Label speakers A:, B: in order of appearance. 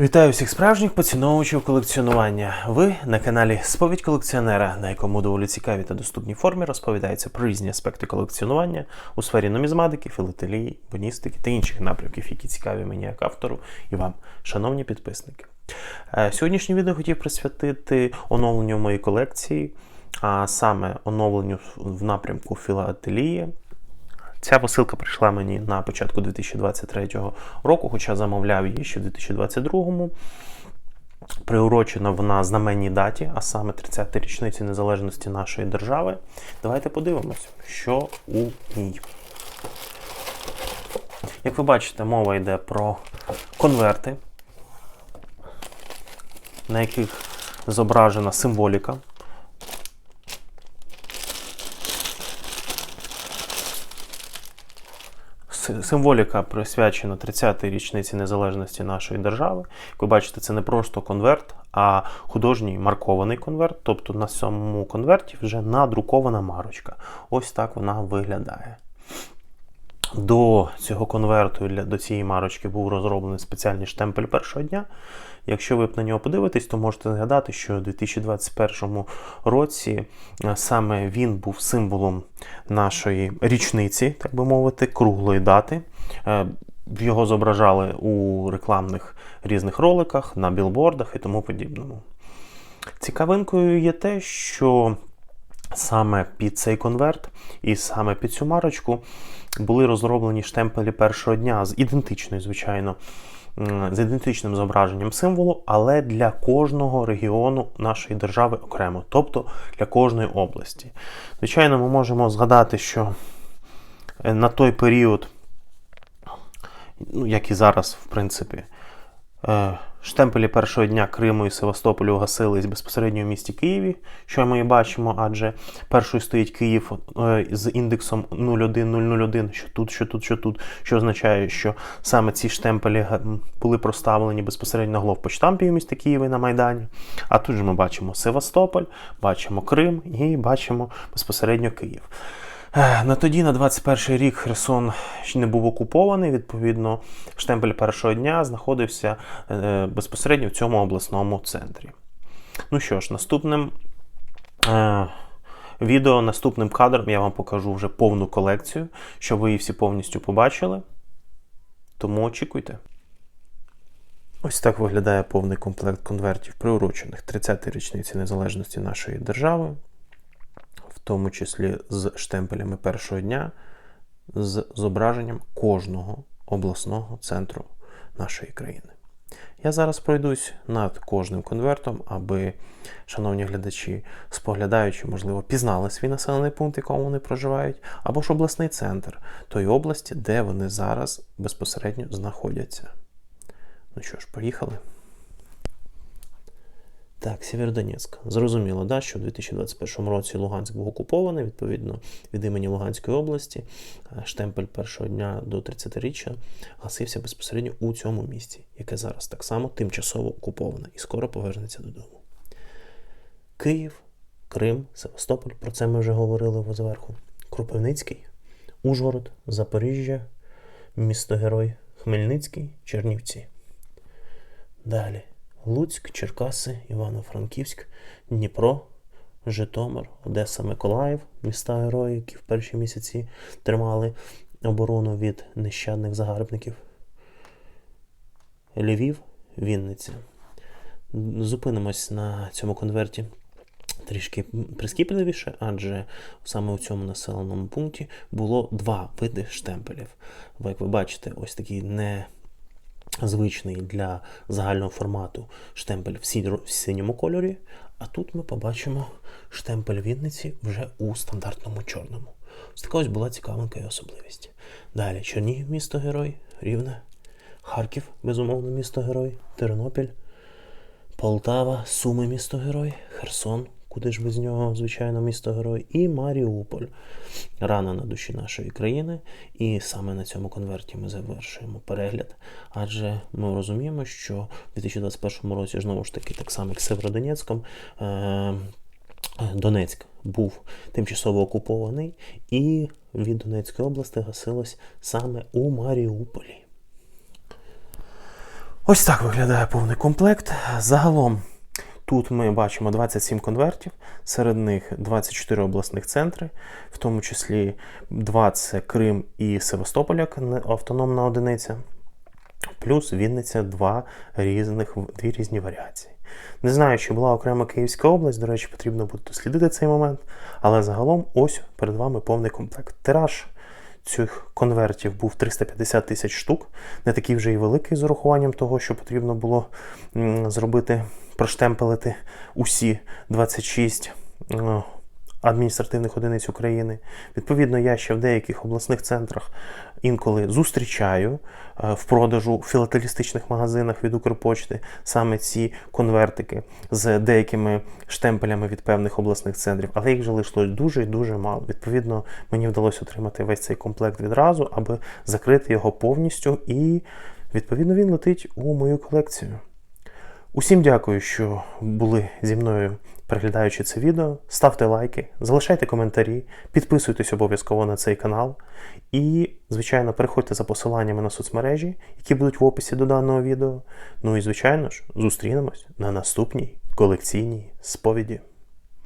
A: Вітаю всіх справжніх поціновувачів колекціонування. Ви на каналі Сповідь колекціонера, на якому доволі цікаві та доступній формі розповідається про різні аспекти колекціонування у сфері нумізматики, філателії, боністики та інших напрямків, які цікаві мені як автору і вам, шановні підписники. Е, Сьогоднішнє відео хотів присвятити оновленню моєї колекції, а саме оновленню в напрямку філателії. Ця посилка прийшла мені на початку 2023 року, хоча замовляв її ще в 2022. Приурочена вона знаменній даті, а саме 30-й річниці незалежності нашої держави. Давайте подивимось, що у ній. Як ви бачите, мова йде про конверти, на яких зображена символіка. Символіка присвячена 30-й річниці незалежності нашої держави. Як ви бачите, це не просто конверт, а художній маркований конверт. Тобто на цьому конверті вже надрукована марочка. Ось так вона виглядає. До цього конверту до цієї марочки був розроблений спеціальний штемпель першого дня. Якщо ви на нього подивитесь, то можете згадати, що у 2021 році е, саме він був символом нашої річниці, так би мовити, круглої дати. Е, Його зображали у рекламних різних роликах, на білбордах і тому подібному. Цікавинкою є те, що саме під цей конверт і саме під цю марочку були розроблені штемпелі першого дня з ідентичною, звичайно, з ідентичним зображенням символу, але для кожного регіону нашої держави окремо, тобто для кожної області. Звичайно, ми можемо згадати, що е, на той період, ну, як і зараз, в принципі, Штемпелі першого дня Криму і Севастополю гасились безпосередньо в місті Києві, що ми і бачимо, адже першою стоїть Київ е, з індексом 01001, що тут, що тут, що тут, що означає, що саме ці штемпелі були проставлені безпосередньо на главпочтампі в місті Києва і на Майдані. А тут же ми бачимо Севастополь, бачимо Крим і бачимо безпосередньо Київ. На тоді, на 21 рік, Херсон ще не був окупований. Відповідно, штемпель першого дня знаходився е, безпосередньо в цьому обласному центрі. Ну що ж, наступним е, відео, наступним кадром я вам покажу вже повну колекцію, щоб ви її всі повністю побачили. Тому очікуйте. Ось так виглядає повний комплект конвертів, приурочених 30-й річниці незалежності нашої держави тому числі з штемпелями першого дня, з зображенням кожного обласного центру нашої країни. Я зараз пройдусь над кожним конвертом, аби, шановні глядачі, споглядаючи, можливо, пізнали свій населений пункт, в якому вони проживають, або ж обласний центр тої області, де вони зараз безпосередньо знаходяться. Ну що ж, поїхали. Так, Сєвєродонецьк. Зрозуміло, да, що в 2021 році Луганськ був окупований, відповідно, від імені Луганської області. Е, Штемпель першого дня до 30-річчя гасився безпосередньо у цьому місті, яке зараз так само тимчасово окуповане і скоро повернеться додому. Київ, Крим, Севастополь, про це ми вже говорили зверху. Кропивницький, Ужгород, Запоріжжя, місто Герой, Хмельницький, Чернівці. Далі. Луцьк, Черкаси, Івано-Франківськ, Дніпро, Житомир, Одеса, Миколаїв, міста герої, які в перші місяці тримали оборону від нещадних загарбників. Львів, Вінниця. Зупинимось на цьому конверті трішки прискіпливіше, адже саме у цьому населеному пункті було два види штемпелів. Як ви бачите, ось такий не звичний для загального формату штемпель в синьому кольорі. А тут ми побачимо штемпель Вінниці вже у стандартному чорному. Ось така ось була цікавинка і особливість. Далі Чернігів, місто Герой, Рівне, Харків, безумовно, місто Герой, Тернопіль, Полтава, Суми, місто Герой, Херсон, куди ж без нього, звичайно, місто Герой, і Маріуполь. Рана на душі нашої країни. І саме на цьому конверті ми завершуємо перегляд. Адже ми розуміємо, що в 2021 році знову ж таки, так само як Северодонецьком, е- Донецьк був тимчасово окупований, і від Донецької області гасилось саме у Маріуполі. Ось так виглядає повний комплект. Загалом тут ми бачимо 27 конвертів, серед них 24 обласних центри, в тому числі 2 це Крим і Севастополь як автономна одиниця. Плюс Вінниця два різних, дві різні варіації. Не знаю, чи була окрема Київська область, до речі, потрібно буде дослідити цей момент. Але загалом ось перед вами повний комплект. Тираж цих конвертів був 350 тисяч штук, не такий вже і великий з урахуванням того, що потрібно було зробити, проштемпелити усі 26 е, адміністративних одиниць України. Відповідно, я ще в деяких обласних центрах інколи зустрічаю е, в продажу в філателістичних магазинах від Укрпочти саме ці конвертики з деякими штемпелями від певних обласних центрів, але їх вже дуже і дуже мало. Відповідно, мені вдалося отримати весь цей комплект відразу, аби закрити його повністю, і відповідно він летить у мою колекцію. Усім дякую, що були зі мною переглядаючи це відео. Ставте лайки, залишайте коментарі, підписуйтесь обов'язково на цей канал. І, звичайно, переходьте за посиланнями на соцмережі, які будуть в описі до даного відео. Ну і, звичайно ж, зустрінемось на наступній колекційній сповіді.